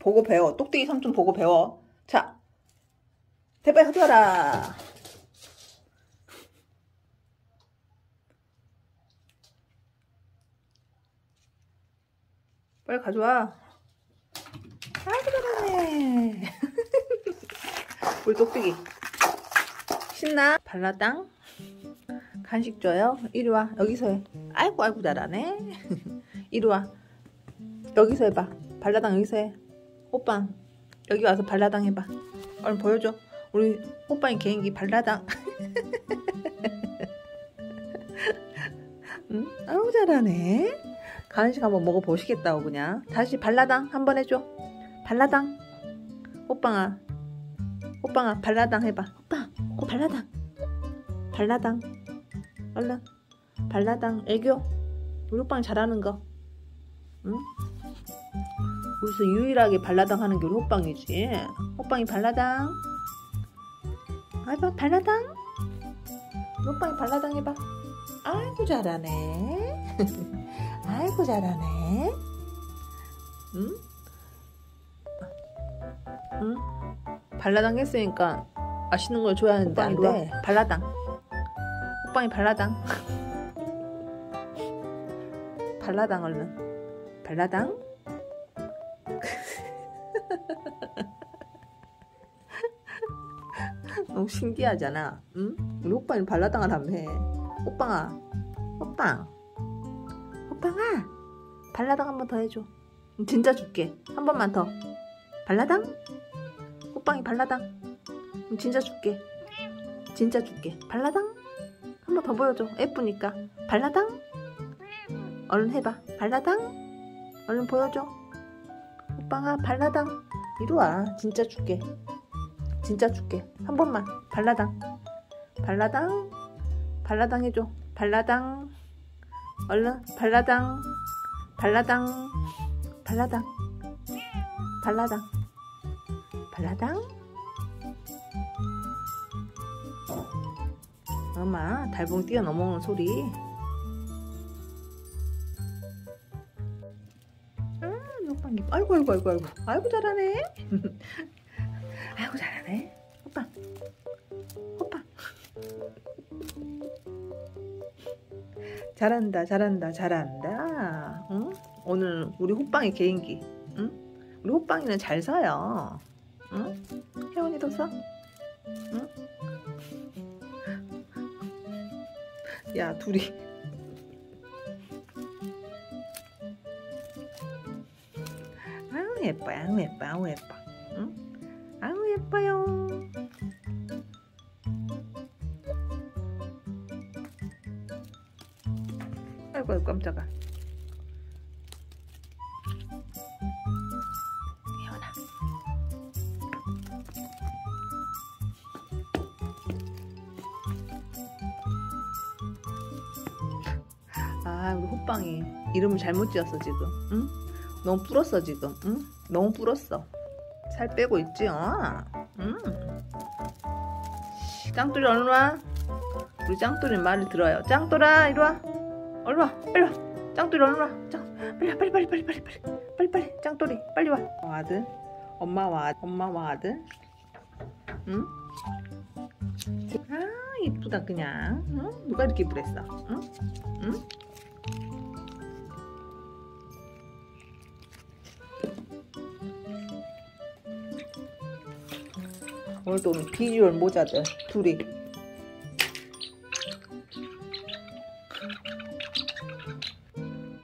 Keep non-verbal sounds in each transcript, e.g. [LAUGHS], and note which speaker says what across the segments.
Speaker 1: 보고 배워. 똑띠기 삼촌 보고 배워. 자, 대빨 가져와라. 빨리 가져와. 아이고 잘하네. [LAUGHS] 우리 똑띠기. 신나? 발라당? 간식 줘요? 이리 와. 여기서 해. 아이고 아이고 잘하네. [LAUGHS] 이리 와. 여기서 해봐. 발라당 여기서 해. 오빠 여기 와서 발라당 해봐. 얼른 보여줘. 우리 오빠의 개인기 발라당. [LAUGHS] 응? 아우 잘하네. 간식 한번 먹어보시겠다고 그냥. 다시 발라당 한번 해줘. 발라당. 오빠가 오빠가 발라당 해봐. 오빠, 오 발라당. 발라당. 얼른 발라당 애교. 우리 오빠는 잘하는 거. 응? 우리서 유일하게 발라당 하는 게 우리 호빵이지. 호빵이 발라당. 아이고 발라당. 호빵이 발라당 해봐. 아이고 잘하네. [LAUGHS] 아이고 잘하네. 응? 응? 발라당 했으니까 맛있는 걸 줘야 하는데 안 돼. 발라당. 호빵이 발라당. [LAUGHS] 발라당 얼른. 발라당. [LAUGHS] 너무 신기하잖아. 응? 우리 오빠는 발라당을 하며 오빠가, 오빠, 오빠가 발라당 한 번 더 해줘. 진짜 줄게. 한 번만 더. 발라당? 오빵이 발라당. 진짜 줄게. 진짜 줄게. 발라당? 한 번 더 보여줘. 예쁘니까. 발라당? 얼른 해봐. 발라당? 얼른 보여줘. 오빠가 발라당. 이리 와. 진짜 줄게. 진짜 줄게. 한 번만. 발라당. 발라당. 발라당 해줘. 발라당. 얼른. 발라당. 발라당. 발라당. 발라당. 발라당. 엄마, 달봉 뛰어넘어오는 소리. 아이고, 아이고, 아이고, 아이고. 아이고, 잘하네. [LAUGHS] 아이고 잘하네 오빠 오빠 잘한다 잘한다 잘한다 응? 오늘 우리 호빵이 개인기 응? 우리 호빵이는 잘 서요 응? 혜원이도 서? 응? 야 둘이 아우 예뻐 아우 예뻐 아우 예뻐 응? 아우 예뻐요. 아이고 깜짝아. 아 우리 호빵이 이름을 잘못 지었어 지금. 응? 너무 불었어 지금. 응? 너무 불었어. 살 빼고 있지, 어? 음. 짱돌이 얼른 와. 우리 짱돌이 말을 들어요. 짱돌아, 이리 와. 얼른 와, 빨리 와. 짱돌이 얼른 와. 짱, 빨리 와, 빨리, 빨리, 빨리, 빨리, 빨리, 빨리, 빨리. 짱돌이, 빨리 와. 어, 아들, 엄마와 엄마와 아들. 응? 아, 이쁘다 그냥. 응? 누가 이렇게 이쁘랬어? 응? 응? 오늘도 비주얼 모자들 둘이.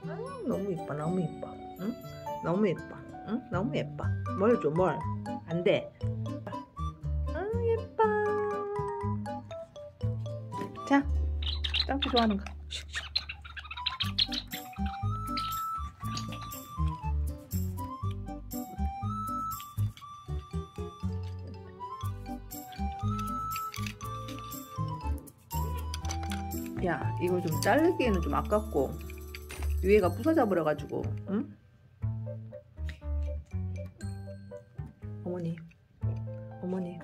Speaker 1: 아, 너무 예뻐 너무 예뻐. 응? 너무 예뻐. 응? 너무 예뻐. 뭘 줘 뭘? 안돼. 아 예뻐. 자 짱구 좋아하는 거 그냥 이거 좀 자르기에는 좀 아깝고 위에가 부서져 버려가지고 응? 어머니 어머니